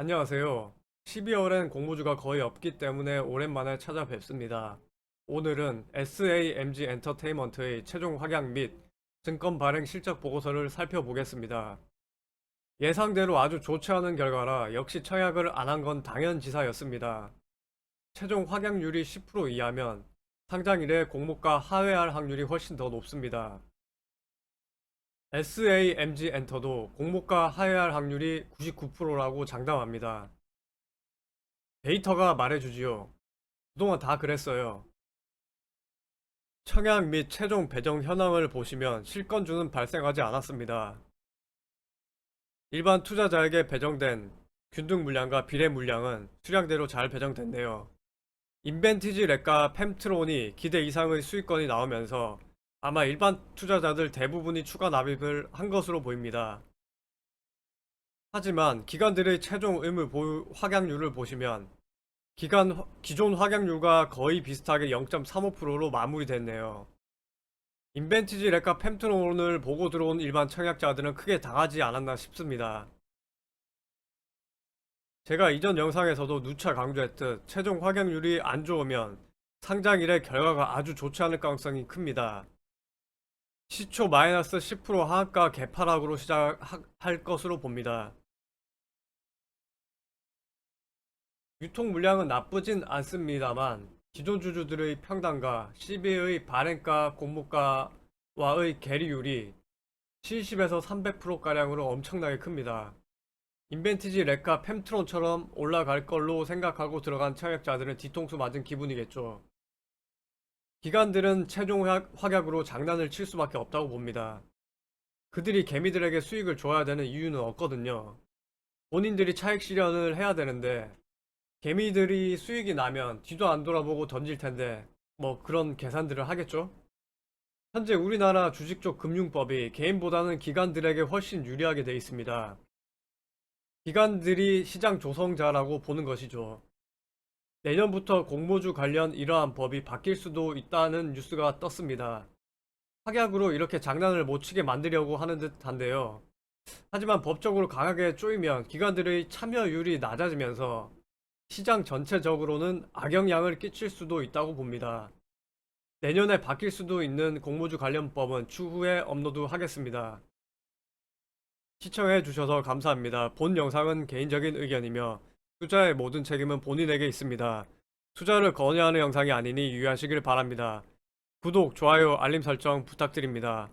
안녕하세요. 12월엔 공모주가 거의 없기 때문에 오랜만에 찾아뵙습니다. 오늘은 SAMG 엔터테인먼트의 최종 확약 및 증권 발행 실적 보고서를 살펴보겠습니다. 예상대로 아주 좋지 않은 결과라 역시 청약을 안 한 건 당연지사였습니다. 최종 확약률이 10% 이하면 상장 일에 공모가 하회할 확률이 훨씬 더 높습니다. SAMG 엔터도 공모가 하회할 확률이 99%라고 장담합니다. 데이터가 말해주지요. 그동안 다 그랬어요. 청약 및 최종 배정 현황을 보시면 실건주는 발생하지 않았습니다. 일반 투자자에게 배정된 균등 물량과 비례 물량은 수량대로 잘 배정됐네요. 인벤티지 렉과 팸트론이 기대 이상의 수익권이 나오면서 아마 일반 투자자들 대부분이 추가 납입을 한 것으로 보입니다. 하지만 기관들의 최종 의무 보유 확약률을 보시면 기간 화- 기존 확약률과 거의 비슷하게 0.35%로 마무리됐네요. 인벤티지 렉과 팸트론을 보고 들어온 일반 청약자들은 크게 당하지 않았나 싶습니다. 제가 이전 영상에서도 누차 강조했듯 최종 확약률이 안 좋으면 상장일의 결과가 아주 좋지 않을 가능성이 큽니다. 시초 마이너스 10% 하한가 개파락으로 시작할 것으로 봅니다. 유통 물량은 나쁘진 않습니다만 기존 주주들의 평단과 CB의 발행가 공모가와의 괴리율이 70에서 300%가량으로 엄청나게 큽니다. 인벤티지 렉과 팸트론처럼 올라갈 걸로 생각하고 들어간 청약자들은 뒤통수 맞은 기분이겠죠. 기관들은 최종 확- 확약으로 장난을 칠 수밖에 없다고 봅니다. 그들이 개미들에게 수익을 줘야 되는 이유는 없거든요. 본인들이 차익 실현을 해야 되는데 개미들이 수익이 나면 뒤도 안 돌아보고 던질 텐데 뭐 그런 계산들을 하겠죠? 현재 우리나라 주식 쪽 금융법이 개인보다는 기관들에게 훨씬 유리하게 돼 있습니다. 기관들이 시장 조성자라고 보는 것이죠. 내년부터 공모주 관련 이러한 법이 바뀔 수도 있다는 뉴스가 떴습니다. 확약으로 이렇게 장난을 못 치게 만들려고 하는 듯한데요. 하지만 법적으로 강하게 쪼이면 기관들의 참여율이 낮아지면서 시장 전체적으로는 악영향을 끼칠 수도 있다고 봅니다. 내년에 바뀔 수도 있는 공모주 관련 법은 추후에 업로드하겠습니다. 시청해 주셔서 감사합니다. 본 영상은 개인적인 의견이며 투자의 모든 책임은 본인에게 있습니다. 투자를 권유하는 영상이 아니니 유의하시길 바랍니다. 구독, 좋아요, 알림 설정 부탁드립니다.